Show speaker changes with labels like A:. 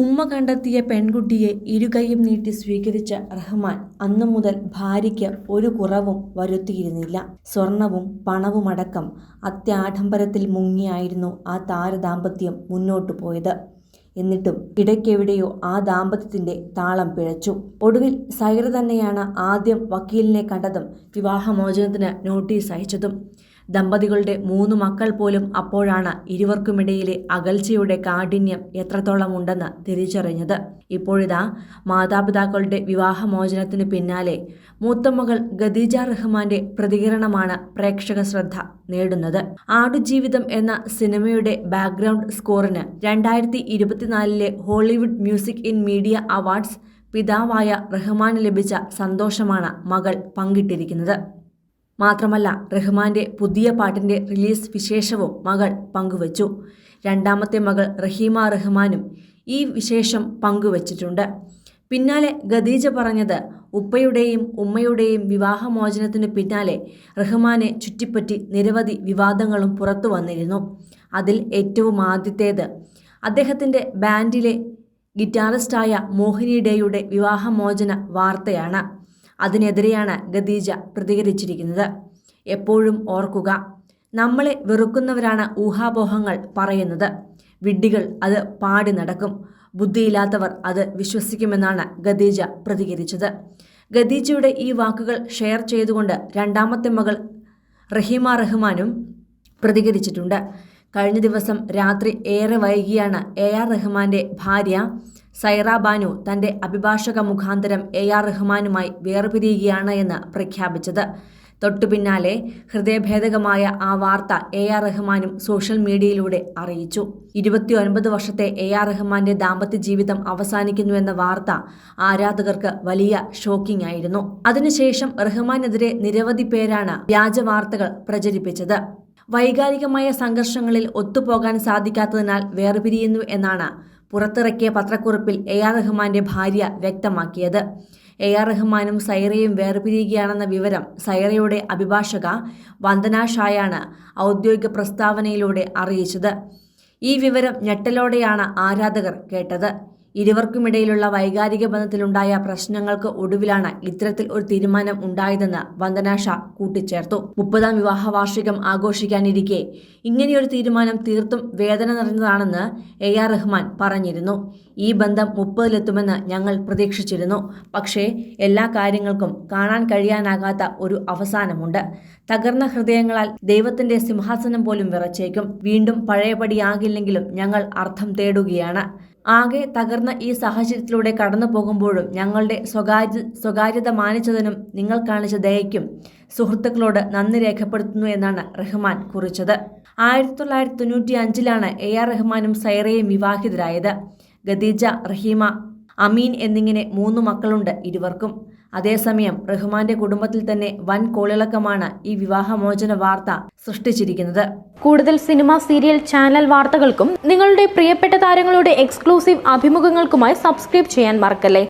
A: ഉമ്മ കണ്ടെത്തിയ പെൺകുട്ടിയെ ഇരുകൈയും നീട്ടി സ്വീകരിച്ച റഹ്മാൻ അന്നു മുതൽ ഭാര്യയ്ക്ക് ഒരു കുറവും വരുത്തിയിരുന്നില്ല. സ്വർണവും പണവുമടക്കം അത്യാഡംബരത്തിൽ മുങ്ങിയായിരുന്നു ആ താരദാമ്പത്യം മുന്നോട്ടു പോയത്. എന്നിട്ടും ഇടയ്ക്കെവിടെയോ ആ ദാമ്പത്യത്തിന്റെ താളം പിഴച്ചു. ഒടുവിൽ സൈറ തന്നെയാണ് ആദ്യം വക്കീലിനെ കണ്ടതും വിവാഹമോചനത്തിന് നോട്ടീസ് അയച്ചതും. ദമ്പതികളുടെ മൂന്ന് മക്കൾ പോലും അപ്പോഴാണ് ഇരുവർക്കുമിടയിലെ അകൽച്ചയുടെ കാഠിന്യം എത്രത്തോളം ഉണ്ടെന്ന് തിരിച്ചറിഞ്ഞത്. ഇപ്പോഴിതാ മാതാപിതാക്കളുടെ വിവാഹമോചനത്തിന് പിന്നാലെ മൂത്തമകൾ ഖദീജ റഹ്മാന്റെ പ്രതികരണമാണ് പ്രേക്ഷക ശ്രദ്ധ നേടുന്നത്. ആടുജീവിതം എന്ന സിനിമയുടെ ബാക്ക്ഗ്രൗണ്ട് സ്കോറിന് രണ്ടായിരത്തി ഇരുപത്തിനാലിലെ Hollywood music in media awards പിതാവായ റഹ്മാന് ലഭിച്ച സന്തോഷമാണ് മകൾ പങ്കിട്ടിരിക്കുന്നത്. മാത്രമല്ല റഹ്മാന്റെ പുതിയ പാട്ടിന്റെ റിലീസ് വിശേഷവും മകൾ പങ്കുവച്ചു. രണ്ടാമത്തെ മകൾ റഹീമ റഹ്മാനും ഈ വിശേഷം പങ്കുവച്ചിട്ടുണ്ട്. പിന്നാലെ ഖദീജ പറഞ്ഞത് ഉപ്പയുടെയും ഉമ്മയുടെയും വിവാഹമോചനത്തിന് പിന്നാലെ റഹ്മാനെ ചുറ്റിപ്പറ്റി നിരവധി വിവാദങ്ങളും പുറത്തു വന്നിരുന്നു. അതിൽ ഏറ്റവും ആദ്യത്തേത് അദ്ദേഹത്തിന്റെ ബാൻഡിലെ ഗിറ്റാറിസ്റ്റായ മോഹിനി ഡേയുടെ വിവാഹമോചന വാർത്തയാണ്. അതിനെതിരെയാണ് ഖദീജ പ്രതികരിച്ചിരിക്കുന്നത്. എപ്പോഴും ഓർക്കുക നമ്മളെ വെറുക്കുന്നവരാണ് ഊഹാപോഹങ്ങൾ പറയുന്നത്. വിഡ്ഢികൾ അത് പാടി നടക്കും. ബുദ്ധിയില്ലാത്തവർ അത് വിശ്വസിക്കുമെന്നാണ് ഖദീജ പ്രതികരിച്ചത്. ഖദീജയുടെ ഈ വാക്കുകൾ ഷെയർ ചെയ്തുകൊണ്ട് രണ്ടാമത്തെ മകൾ റഹീമ റഹ്മാനും പ്രതികരിച്ചിട്ടുണ്ട്. കഴിഞ്ഞ ദിവസം രാത്രി ഏറെ വൈകിയാണ് എ ആർ റഹ്മാന്റെ ഭാര്യ സൈറ ബാനു തന്റെ അഭിഭാഷക മുഖാന്തരം എ ആർ റഹ്മാനുമായി വേർപിരിയുകയാണ് എന്ന് പ്രഖ്യാപിച്ചത്. തൊട്ടുപിന്നാലെ ഹൃദയഭേദകമായ ആ വാർത്ത എ ആർ റഹ്മാനും സോഷ്യൽ മീഡിയയിലൂടെ അറിയിച്ചു. ഇരുപത്തിയൊൻപത് വർഷത്തെ എ ആർ റഹ്മാന്റെ ദാമ്പത്യ ജീവിതം അവസാനിക്കുന്നുവെന്ന വാർത്ത ആരാധകർക്ക് വലിയ ഷോക്കിംഗ് ആയിരുന്നു. അതിനുശേഷം റഹ്മാനെതിരെ നിരവധി പേരാണ് വ്യാജ വാർത്തകൾ പ്രചരിപ്പിച്ചത്. വൈകാരികമായ സംഘർഷങ്ങളിൽ ഒത്തുപോകാൻ സാധിക്കാത്തതിനാൽ വേർപിരിയുന്നു എന്നാണ് പുറത്തിറക്കിയ പത്രക്കുറിപ്പിൽ എ ആർ റഹ്മാന്റെ ഭാര്യ വ്യക്തമാക്കിയത്. എ ആർ റഹ്മാനും സൈറയും വേർപിരിയുകയാണെന്ന വിവരം സൈറയുടെ അഭിഭാഷക വന്ദന ഷായാണ് ഔദ്യോഗിക പ്രസ്താവനയിലൂടെ അറിയിച്ചത്. ഈ വിവരം ഞെട്ടലോടെയാണ് ആരാധകർ കേട്ടത്. ഇരുവർക്കുമിടയിലുള്ള വൈകാരിക ബന്ധത്തിലുണ്ടായ പ്രശ്നങ്ങൾക്ക് ഒടുവിലാണ് ഇത്തരത്തിൽ ഒരു തീരുമാനം ഉണ്ടായതെന്ന് വന്ദന ഷാ കൂട്ടിച്ചേർത്തു. മുപ്പതാം വിവാഹ വാർഷികം ആഘോഷിക്കാനിരിക്കെ ഇങ്ങനെയൊരു തീരുമാനം തീർത്തും വേദന നിറഞ്ഞതാണെന്ന് എ ആർ റഹ്മാൻ പറഞ്ഞിരുന്നു. ഈ ബന്ധം മുപ്പതിലെത്തുമെന്ന് ഞങ്ങൾ പ്രതീക്ഷിച്ചിരുന്നു. പക്ഷേ എല്ലാ കാര്യങ്ങൾക്കും കാണാൻ കഴിയാനാകാത്ത ഒരു അവസാനമുണ്ട്. തകർന്ന ഹൃദയങ്ങളാൽ ദൈവത്തിന്റെ സിംഹാസനം പോലും വിറച്ചേക്കും. വീണ്ടും പഴയപടിയാകില്ലെങ്കിലും ഞങ്ങൾ അർത്ഥം തേടുകയാണ്. ആകെ തകർന്ന ഈ സാഹചര്യത്തിലൂടെ കടന്നു പോകുമ്പോഴും ഞങ്ങളുടെ സ്വകാര്യ സ്വകാര്യത മാനിച്ചതിനും നിങ്ങൾ കാണിച്ച ദയയ്ക്കും സുഹൃത്തുക്കളോട് നന്ദി രേഖപ്പെടുത്തുന്നു എന്നാണ് റഹ്മാൻ കുറിച്ചത്. ആയിരത്തി തൊള്ളായിരത്തി തൊണ്ണൂറ്റി അഞ്ചിലാണ് എ ആർ റഹ്മാനും സൈറയും വിവാഹിതരായത്. ഖദീജ റഹീമ അമീൻ എന്നിങ്ങനെ മൂന്ന് മക്കളുണ്ട് ഇരുവർക്കും. അതേസമയം റഹ്മാന്റെ കുടുംബത്തിൽ തന്നെ വൻ കോളിളക്കമാണ് ഈ വിവാഹമോചന വാർത്ത സൃഷ്ടിച്ചിരിക്കുന്നത്.
B: കൂടുതൽ സിനിമ സീരിയൽ ചാനൽ വാർത്തകൾക്കും നിങ്ങളുടെ പ്രിയപ്പെട്ട താരങ്ങളുടെ എക്സ്ക്ലൂസീവ് അഭിമുഖങ്ങൾക്കുമായി സബ്സ്ക്രൈബ് ചെയ്യാൻ മറക്കല്ലേ?